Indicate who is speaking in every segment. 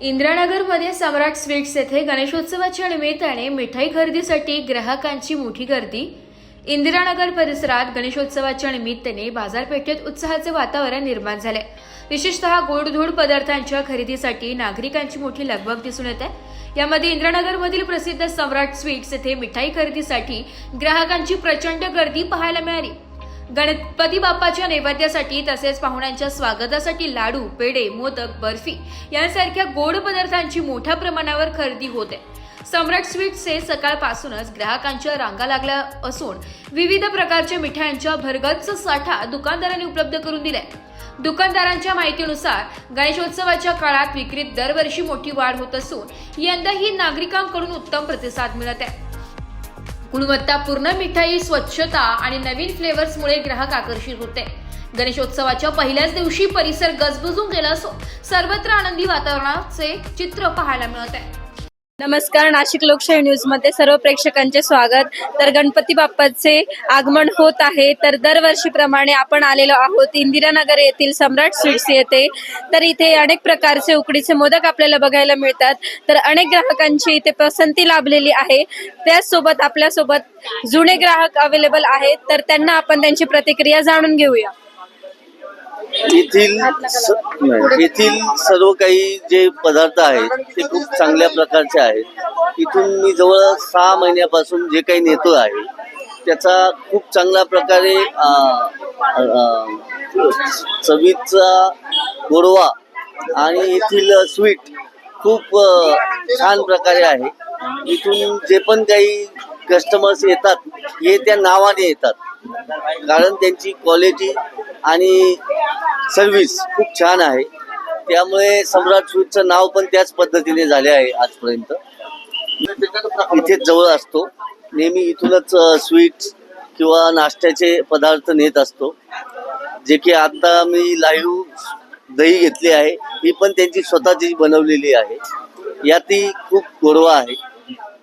Speaker 1: इंद्रानगरमध्ये सम्राट sweets येथे गणेशोत्सवाच्या निमित्ताने मिठाई खरेदीसाठी ग्राहकांची मोठी गर्दी. इंदिरानगर परिसरात गणेशोत्सवाच्या निमित्ताने बाजारपेठेत उत्साहाचे वातावरण निर्माण झाले. विशेषतः गोडधोड पदार्थांच्या खरेदीसाठी नागरिकांची मोठी लगबग दिसून येत. आहे यामध्ये इंद्रानगरमधील प्रसिद्ध सम्राट स्वीट्स येथे मिठाई खरेदीसाठी ग्राहकांची प्रचंड गर्दी पाहायला मिळाली. गणपती बाप्पाच्या नैवेद्यासाठी तसेच पाहुण्यांच्या स्वागतासाठी लाडू पेढे मोदक बर्फी यांसारख्या गोड पदार्थांची मोठ्या प्रमाणावर खरेदी होते सम्राट स्वीट्सचे सकाळपासूनच ग्राहकांच्या रांगा लागल्या असून विविध प्रकारच्या मिठायांच्या भरगच्च साठा दुकानदारांनी उपलब्ध करून दिलाय दुकानदारांच्या माहितीनुसार गणेशोत्सवाच्या काळात विक्रीत दरवर्षी मोठी वाढ होत असून यंदाही नागरिकांकडून उत्तम प्रतिसाद मिळत आहे. गुणवत्तापूर्ण मिठाई स्वच्छता आणि नवीन फ्लेवर्समुळे ग्राहक आकर्षित होते. गणेशोत्सवाच्या पहिल्याच दिवशी परिसर गजबजून गेला असून सर्वत्र आनंदी वातावरणाचे चित्र पाहायला मिळत आहे.
Speaker 2: नमस्कार नाशिक लोकशाही न्यूजमध्ये सर्व प्रेक्षकांचे स्वागत. तर गणपती बाप्पाचे आगमन होत आहे तर दरवर्षीप्रमाणे आपण आलेलो आहोत. इंदिरानगर येथील सम्राट स्वीट्स येथे. तर इथे अनेक प्रकारचे उकडीचे मोदक आपल्याला बघायला मिळतात. तर अनेक ग्राहकांची इथे पसंती लाभलेली आहे. त्याचसोबत आपल्यासोबत जुने ग्राहक अवेलेबल आहेत. तर त्यांना आपण त्यांची प्रतिक्रिया जाणून घेऊया.
Speaker 3: येथील स- येथील सर्व काही जे पदार्थ आहेत ते खूप चांगल्या प्रकारचे आहेत. इथून मी जवळ सहा महिन्यापासून जे काही नेतो आहे त्याचा खूप चांगल्या प्रकारे चवीचा गोडवा आणि येथील स्वीट खूप छान प्रकारे आहे. इथून जे पण काही कस्टमर्स येतात हे त्या नावाने येतात. कारण त्यांची क्वालिटी आणि सर्विस खूप छान आहे. त्यामुळे सम्राट स्वीटचं नाव पण त्याच पद्धतीने झाले आहे आजपर्यंत. इथेच जवळ असतो. नेहमी इथूनच स्वीट्स किंवा नाश्त्याचे पदार्थ नेत असतो. जे की आता मी लाईव्ह दही घेतली आहे. ही पण त्यांची स्वतःची बनवलेली आहे. यातही खूप गोडवा आहे.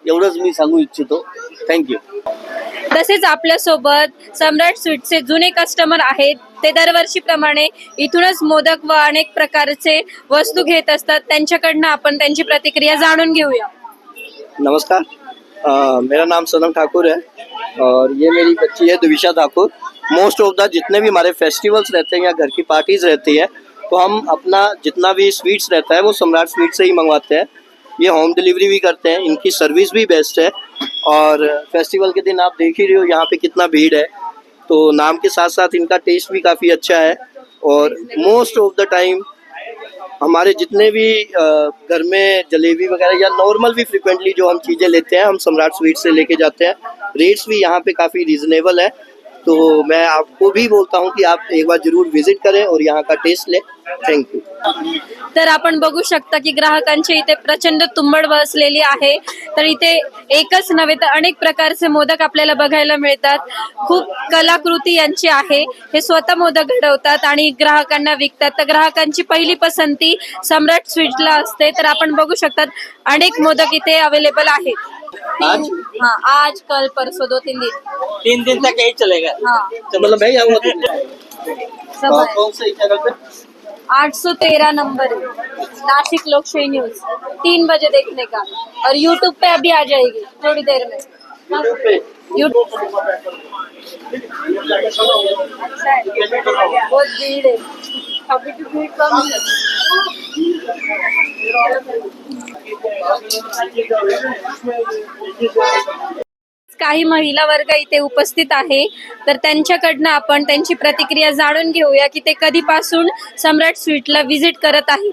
Speaker 3: एवढंच मी सांगू इच्छितो. थँक्यू
Speaker 2: तसेच आपल्यासोबत सम्राट स्वीटचे जुने कस्टमर आहेत. ते दरवर्षीप्रमाणे इथूनच मोदक व अनेक प्रकारचे वस्तू घेत असतात. त्यांच्याकडनं आपण त्यांची प्रतिक्रिया जाणून घेऊया.
Speaker 4: नमस्कार. मेरा नाम सनम ठाकुर है और ये मेरी बच्ची है Duvisha Thakur. Most of the जितने भी हमारे फेस्टिवल्स रहते हैं या घर की पार्टीज रहती है तो हम अपना जितना भी स्वीट्स रहता है वो सम्राट स्वीट से ही मंगवाते हैं। ये होम डिलीवरी भी करते हैं। इनकी सर्विस भी बेस्ट है। और फेस्टिवल के दिन आप देख ही रहे हो, यहाँ पे कितना भीड़ है। तो नाम के साथ साथ इनका टेस्ट भी काफ़ी अच्छा है। और मोस्ट ऑफ़ द टाइम हमारे जितने भी घर में जलेबी वगैरह या नॉर्मल भी फ्रिक्वेंटली जो हम चीज़ें लेते हैं, हम सम्राट स्वीट से लेके जाते हैं रेट्स भी यहाँ पे काफ़ी रिजनेबल है। तो मैं आपको भी बोलता हूँ की आप एक बार जरूर विजिट करें और यहाँ का टेस्ट लें। थैंक यू
Speaker 2: तर आपण बघू शकता की ग्राहकांच्या इथे प्रचंड तुंबड बसलेली आहे. तर इथे एकच नव्हे तर अनेक प्रकारचे मोदक आपल्याला बघायला मिळतात. खूप कलाकृती यांची आहे. हे स्वतः मोदक घडवतात आणि ग्राहकांना विकतात. तर ग्राहकांची पहिली पसंती सम्राट स्वीटला असते. तर आपण बघू शकतात अनेक मोदक इथे अवेलेबल आहेत.
Speaker 4: आज?
Speaker 2: हाँ आज कल परसों दो तीन दिन।
Speaker 4: तीन दिन तक यही चलेगा।
Speaker 2: हाँ।
Speaker 4: तो मतलब मैं
Speaker 2: सब है
Speaker 4: कौन सा चैनल पे?
Speaker 2: आठ सौ तेरह नंबर है। नासिक लोकशाही न्यूज़ तीन बजे देखने का। और यूट्यूब पे अभी आ जाएगी थोड़ी देर में।
Speaker 4: यूट्यूब पे?
Speaker 2: यूट्यूब बहुत भीड़ है। अभी तो भीड़ कम है। काही महिला वर्ग इथे उपस्थित आहे. तर त्यांच्याकडनं आपण त्यांची प्रतिक्रिया जाणून घेऊया की ते कधीपासून सम्राट स्वीटला व्हिजिट करत आहे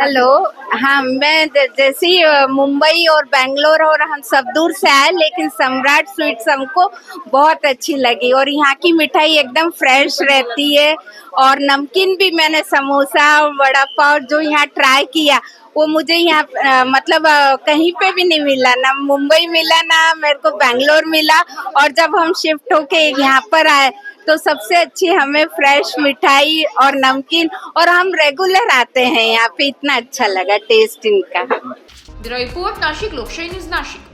Speaker 5: हेलो हाँ मैं जैसे मुंबई और बेंगलोर और हम सब दूर से आए, लेकिन सम्राट स्वीट्स हमको बहुत अच्छी लगी और यहाँ की मिठाई एकदम फ्रेश रहती है। और नमकीन भी मैंने समोसा, वड़ा पाव जो यहाँ ट्राई किया वो मुझे यहाँ मतलब कहीं पे भी नहीं मिला, ना मुंबई मिला, ना मेरे को बैंगलोर मिला। और जब हम शिफ्ट होके यहाँ पर आए तो सबसे अच्छी हमें फ्रेश मिठाई और नमकीन, और हम रेगुलर आते हैं। यहाँ पे इतना अच्छा लगा टेस्ट इनका।
Speaker 1: रिपोर्ट नाशिक, लोकशाही न्यूज़, नाशिक।